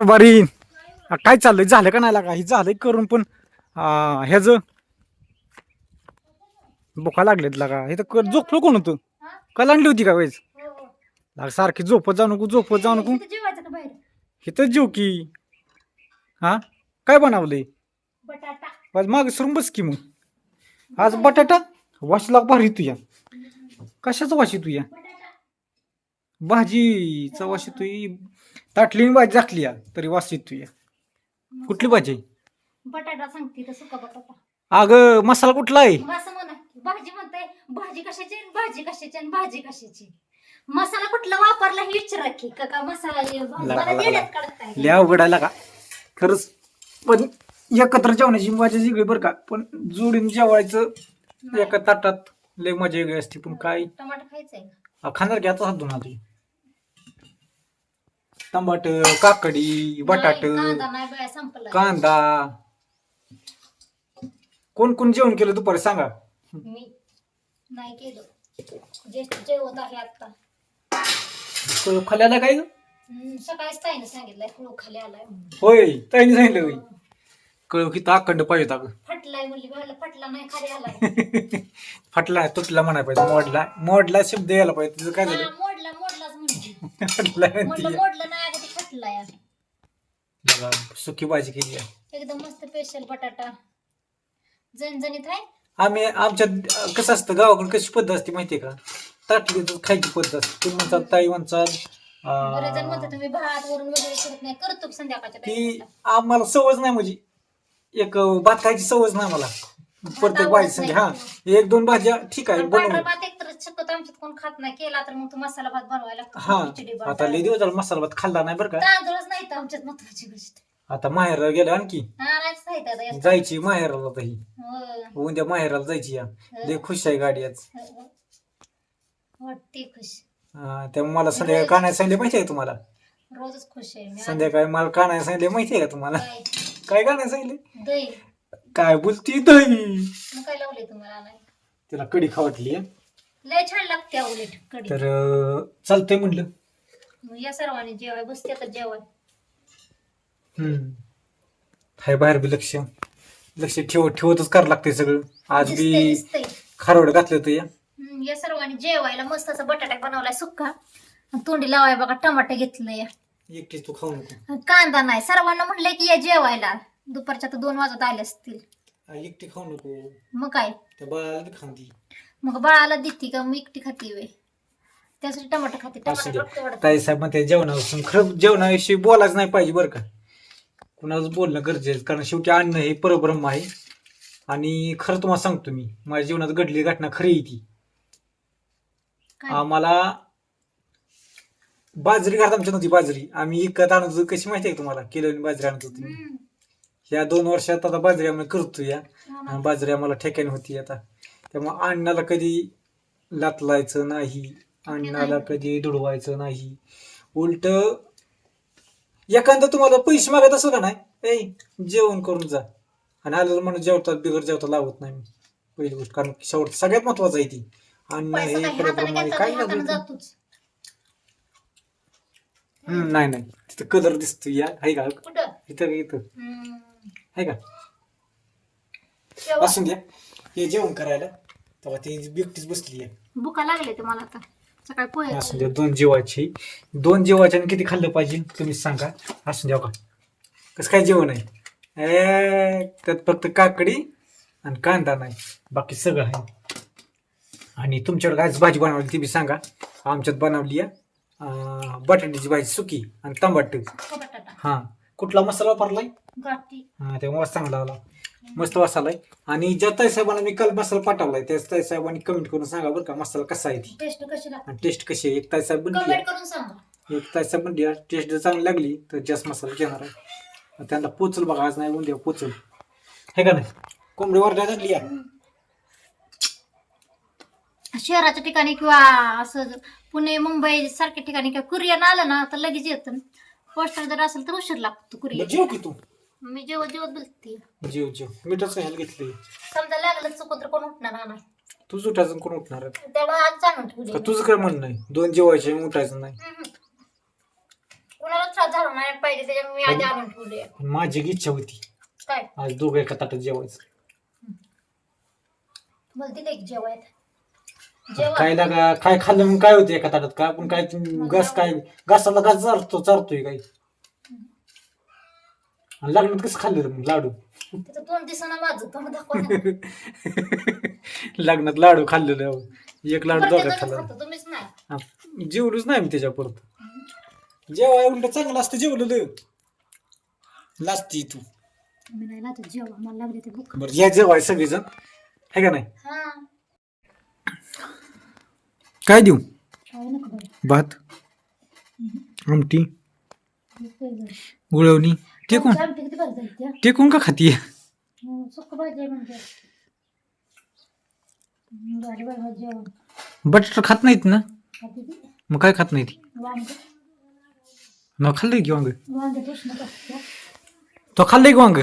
बरी काय चाललंय? झालं का नाही लागा? हे झालंय करून पण ह्याच बोका लागलेत लागा. हे तर झोपलो कोण होतं? काल आणली होती का वेळेस? लाग सारखी झोपत जाऊ नको झोपत जाऊ नको. हे तर जीव की. हा? काय बनवलंय? आज माग सरून बस की मग. आज बटाटा? वाशला भारी तुया. कशाचा वाशी तुया? भाजीचा वाशी तुई ताटली भाजी टाकली या तरी वास तुया कुठली भाजी? बटाटा सांगते तर सुका बटाटा? अगं मसाला कुठला आहे? मग असं म्हणा. भाजी म्हणते भाजी कशाची आणि भाजी कशाची आणि भाजी कशाची? मसाला कुठला वापरला हे विचारा की का का मसाला हे मला. देण्यात काढताय लय अवघड आहे का खरंच पण एकत्र जेवणाची मजा वेगळी बरं का. पण जोडीन जेवायचं एका ताटात लय मजा वेगळी असते पण काय? टमाटर खायचंय? अ, खाणार घ्यायचं हात आधी टमाट काकडी बटाट कांदा संपला कोण कोण जेवण केलं दुपारी सांगा. मी नाही केलं. ज्येष्ठ जेवत आहे आता खाल्याला काय ग? सकाळीच ताईने सांगितलंय कुळू खाली आलाय. होय ताईने सांगितलं होय. कळव की अखंड पाहिजे फटलाय म्हणली मला फटला नाही खाली आलाय. फाटला तुटला म्हणाय पाहिजे मोडला मोडला शब्द यायला पाहिजे तुझं काय हा, झालं मोडला मोडलाच फाटला म्हणते. मोडलं नाही ते फटलाय बघा, सुकी भाजी केली आहे. एकदम मस्त स्पेशल बटाटा. झणझणीत आहे? आम्ही आमच्यात कसं असतं गावाकडे कशी पद्धत असते माहितीये का? ताटली खायची पद्धत असते. तुम्ही म्हणतात ताई म्हणतात बरेच जण अं, म्हणतात तुम्ही भात वरून वगैरे करत नाही. करतो संध्याकाळच्या ती आम्हाला सवज नाही म्हणजे. एक भात खायची सवज नाही मला प्रत्येक भाजी संगे. हा एक दोन भाज्या ठीक आहे पांढरा बनवून. भात एक तर शक्यतो आमच्यात कोण खात नाही. केला तर मग तो मसाला भात बनवायला हा लागतो खिचडी भात. आता लय दिवस झाला मसाला भात खाल्ला नाही बरं का. तांदूळच नाही तर आमच्यात महत्वाची गोष्ट. आता माहेर गेलं आणखी. हा नाहीच नाही तर आता. जायची माहेराला आता ही. होय. उद्या माहेराला जायची या. लय खुश आहे गाडी आज. वाटते खुश. अं, त्यामुळे मला संध्याकाळी कानाय सांगले माहिती आहे तुम्हाला? रोजच खुश आहे मी. संध्याकाळी मला कानाय सांगले माहिती आहे का तुम्हाला? काय? काय कानाय सांगले दही. काय बोलती दही मग काय लावले तुम्हाला तिला कडी खावटली लय छान लागते उलट कडी तर अं, चालतंय म्हणलं. मग या सर्वांनी जेवाय बसते तर जेवाय हम्म. हाय बाहेर बी लक्ष. लक्ष ठेवत ठेवतच करावं लागतंय सगळं. आज दिसतंय, बी दिसतंय. खारवड घातलं होतं या. हम्म, या सर्वांनी जेवायला मस्त असा बटाटा बनवलाय सुक्का. आणि तोंडी लावाय बघा टमाटे घेतलंय. एकटीच तू खाऊ नको. कांदा नाही. सर्वांना म्हणलंय की या जेवायला. दुपारच्या तर दोन वाजत आले असतील. एकटी खाऊ नको. मग काय? त्या बाळाला बी खांदी मग बाळाला देते का? मी एकटी खाते वे त्यासाठी टमाटर खाते. असू दे. टमाटर आवडतं. ताई साहेब म्हणते जेवणापासून खरं जेवणाविषयी बोलायच नाही पाहिजे बरं का. कुणाचं बोलणं गरजेचं आहे. कारण शेवटी अन्न हे परब्रह्म आहे. आणि खरं तुम्हाला सांगतो मी माझ्या जीवनात घडली घटना खरी आहे ती. काय? आम्हाला बाजरी घरात आमच्या नव्हती बाजरी. आम्ही इकत आणत होतो. कशी माहिती आहे का तुम्हाला? किलोनी बाजरी आणत होतो हम्म. या दोन वर्षात आता बाजरी आम्ही करतो या. आणि बाजरी आम्हाला ठेक्याने होती आता. त्यामुळे अण्णाला कधी लातलायचं नाही अण्णाला कधी दुडवायचं नाही. उलट एखादं तुम्हाला पैसे मागत असं का नाही? ए जेवण करून जा. आणि आलेलं म्हणून जेवतात बिगर जेवता लावत नाही मी. पहिली गोष्ट. कारण शेवट सगळ्यात महत्वाचं आहे ती. अन्न पैसा हे हाताने आहे घेतला काय नाही जातोच. नाही नाही. तिथं कलर दिसतो या. आहे का? कुठं? इथं इथं? हम्म. आहे का. असून द्या हे जेवण करायला. तेव्हा ती बिकटीच बसली आहे भुका लागले ते मला आता. सकाळी पोहे असून द्या दोन जेवायची दोन जेवायच्या किती खाल्लं पाहिजे तुम्हीच सांगा. असून द्या का कसं काय जेवण आहे? ए, त्यात फक्त काकडी आणि कांदा नाही. बाकी सगळं आहे. आणि तुमच्याकडे काय भाजी बनवली ती बी सांगा. आमच्यात बनवली आहे अं, बटाट्याची भाजी सुकी आणि टमाट बटाटा. हां. कुठला मसाला वापरलाय? गाठी हा ते वास चांगला आला. मस्त वास आलाय आणि ज्या ताई साहेबांना मी काल मसाला पाठवलाय त्याच ताई साहेबांनी कमेंट करून सांगा बरं का मसाला कसा आहे ती. टेस्ट कशी लागते? आणि टेस्ट कशी आहे? एक ताई साहेब बनली कमेंट करून सांगा. एक ताई साहेब बनली टेस्ट जर चांगली लागली तर जास्त मसाला घेणार आहे. त्यांना पोचल बघा आज नाही उद्या पोचल. हे का नाही? कोंबडी वरड्या लागली आहे शहराच्या ठिकाणी किंवा असं पुणे मुंबई सारख्या ठिकाणी किंवा कुरिअर आलं ना तर लगेच येतं. पोस्टर जर असेल तर उशीर लागतो कुरिअर जेव की तू. मी जेवत जेवत बोलते. जेव जेव. मीठच कशाला घेतली. समजा लागलं चुकून तर कोण उठणार नाही तूच उठायचं कोण उठणार आहे? त्यामुळे आज जाणून ठेवली. का तुझं काय म्हणणं नाही दोन जेवायचे उठायचं नाही. हम्म. कोणाला त्रास झालं नाही पाहिजे त्याच्यामुळे मी आधी आणून ठेवले. माझी एक इच्छा होती. काय? आज दोघं एका ताटात जेवायचं. मला दिलं एक जेवायला. जेवण. काय लागा काय खाल्लं मग काय होते एका ताटात? का आपण काय घास काय? घासाला घास चारतो चारतोय काय? आणि लग्नात कसं खाल्लं मग लाडू? तिथं दोन दिवसांना माझं तोंड दाखवा लग्नात लाडू खाल्लेलं एक लाडू दोघात खाल्ला. खातो तुम्हीच नाही. हा, जेवलोच नाही मी त्याच्या परत. जेवाय उलट चांगलं असतं जेवलेलं. लाजती तू. मी नाही ना जेवा. मला लागले ते भूक. बरं या जेवाय सगळेजण. आहे का नाही? हा. काय देऊ? भात आमटी? गुळवणी. टेकून? टेकून का खातीये? हं, म्हणजे. बटाटा खात नाहीत ना? खाते मग काय खात नाही ती न खाल्लंय की वांग? तो खाल्लंय की वांग?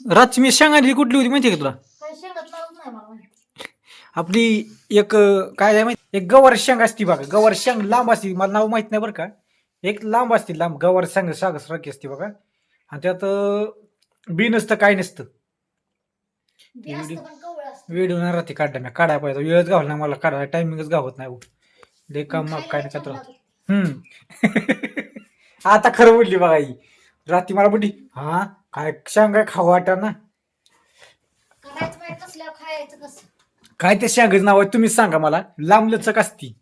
रातची मी शेंगाली कुठली होती माहिती का तुला? आपली एक काय आहे माहिती? एक गवार शेंग असती बघा. गवार शेंग लांब असती. मला नाव माहीत नाही बरं का. एक लांब असते लांब. गवार शेंग साग सारखी असते बघा. आणि त्यात बी नसतं काय नसतं. वेळ होणार राहते काढा मी काढायला पाहिजे. वेळच गावला नाही मला काढायला. टायमिंगच गावत नाही. लय काम मग काय नाही हम्म. आता खरं बोलली बघा ही रात्री मला बोलली हा काय शेंगा खाऊ वाटा ना. काय ते शेंगाचं नाव आहे? तुम्हीच सांगा मला. लांब लचक असती.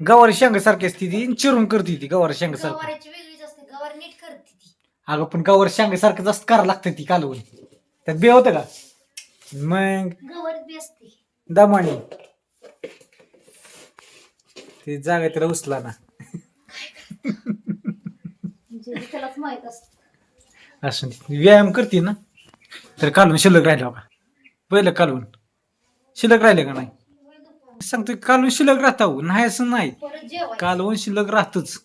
गवार शेंग सारखी असती ती. आणि चिरून करते ती गवार शेंग सारखी गवारीची वेगळीच असते. गवार नीट करते ती. अगं पण गवार शेंग सारखं जास्त करावं लागतं ती कालवून. त्यात बे होतं का? मग गवारीत बी असते. दमाणी ते जागा तिला उचला ना. म्हणजे त्यालाच माहीत असत. असं. व्यायाम करते ना? तर कालवून शिल्लक राहिलं का पहिलं कालवून शिल्लक राहिले का नाही? सांगतोय कालवून शिल्लक राहता नाही असं नाही. कालवून शिल्लक राहतच.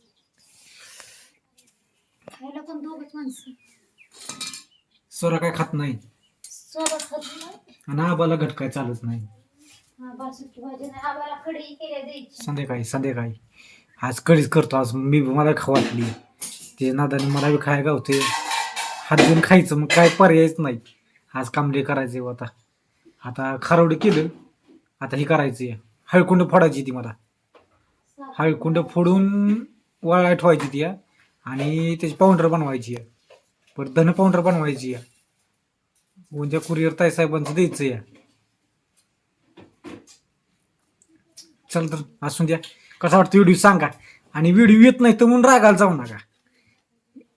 खायला सोरा काय खात नाही. सोबत खात नाही. आणि आबाला घट काय चालत नाही. हा संध्याकाळी संध्याकाळी. आज कधीच करतो. आज मी मला खाऊ वाटली. ते नादाने मला बी खाय गावते हात खायचं मग काय पर्यायच नाही. आज कामले करायचे आता. आता खारवडे केलं आता हे करायचं आहे हळकुंड फोडायची ती मला. हळकुंड फोडून वाळाय ठेवायची ती आणि त्याची पावडर बनवायची आहे परत धन पावडर बनवायची आहे उद्या कुरिअर ताई साहेबांचं द्यायचं आहे चल तर असून द्या. कसा वाटतं व्हिडिओ सांगा. आणि व्हिडिओ येत नाही तर म्हणून रागायला जाऊ नका.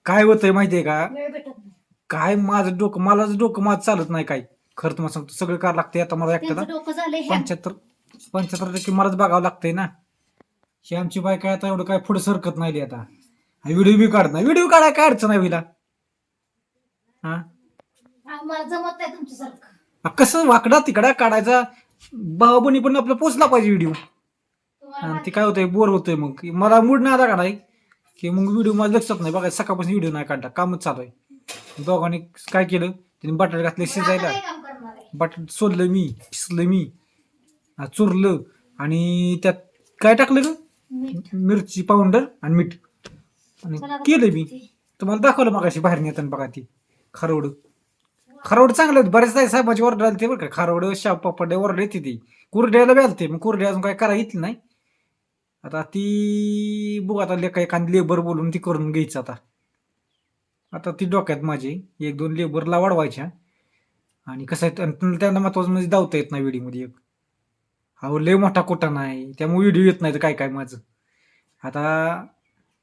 काय होतंय माहितीये का? वेळ भेटत नाही काय माझं डोकं मलाच डोकं माझं चालत नाही काय. खरं तुम्हाला सांगतो सगळं करावं लागतंय आता मला एकट्याला. त्यांचं डोकं झालंय ह्या. पंच्याहत्तर पंच्याहत्तर टक्के मलाच बघावं लागतंय ना. ही आमची बाय काय आता एवढं काय पुढे सरकत नाही आता. व्हिडिओ बी काढत नाही. व्हिडिओ काढाय काय अडचण आहे विला हा? आम्हाला जमत नाही तुमच्यासारखं आ, कसं वाकडा तिकडा काढायचा? भावाबणी पण आपलं पोचला पाहिजे व्हिडिओ. तुम्हाला आणि ते काय होतंय? बोर होतंय मग. मला मूड नाही आला का नाही? की मग व्हिडिओ माझ्या लक्षात नाही. बघा सकाळपासून व्हिडिओ नाही काढला. कामच चालू आहे. दोघांनी काय केलं? त्यांनी बटाटे घातले शिजायला. बटाट सोललं मी शिजलं मी. चुरलं. आणि त्यात काय टाकलं ग? मिरची पावडर आणि मीठ. आणि केलं मी. तुम्हाला दाखवलं मग अशी बाहेर नेताना बघा ती. खारवड. खारवड चांगलं होतं. बरेच साहेबाची ऑर्डर आली ते बरं का. खारवड शाप पापड ऑर्डर येते ती. कुरड्याला बी आलते. मग कुरड्या अजून काय करायला येतली नाही. आता ती बघू आता लेखा एखादी लेबर बोलून ती करून घ्यायचं आता. आता ती डोक्यात माझी एक दोन लेबरला वाढवायच्या. आणि कसं आहे त्यांना महत्वाचं म्हणजे धावता येत नाही व्हिडिओमध्ये एक. अहो लय मोठा कोटा नाही. त्यामुळे व्हिडिओ येत नाही तर काय काय माझं. आता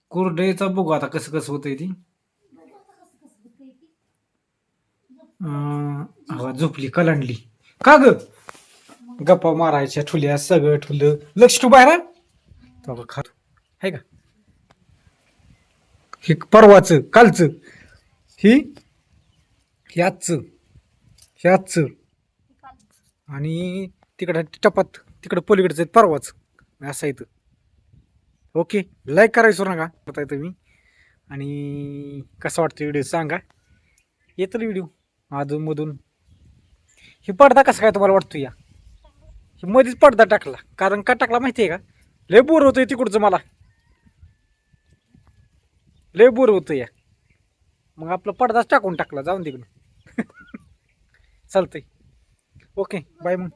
कोरडेचा बघू आता कसं कसं होतंय ती. हवा झोपली कलांडली. का ग? गप्पा मारायच्या ठुल्या सगळं ठुलं. लक्ष तू बाहेर. तो खातो. आहे का? हे परवाचं कालचं ही ह्याचं आजचं आणि तिकडं टपात तिकडं पलीकडचं आहे परवाच. असं येतं ओके लाईक करायचो नका. करताय तुम्ही आणि कसं वाटतं व्हिडिओ सांगा. येतं व्हिडिओ अधूनमधून. हे पडदा कसा काय तुम्हाला वाटतो या? हे मध्येच पडदा टाकला. कारण का टाकला माहिती आहे का? लय बोर होतंय तिकडचं मला. लय बोर होतं या. मग आपलं पडदाच टाकून टाकला जाऊन तिकडून चालतंय. ओके बाय मग.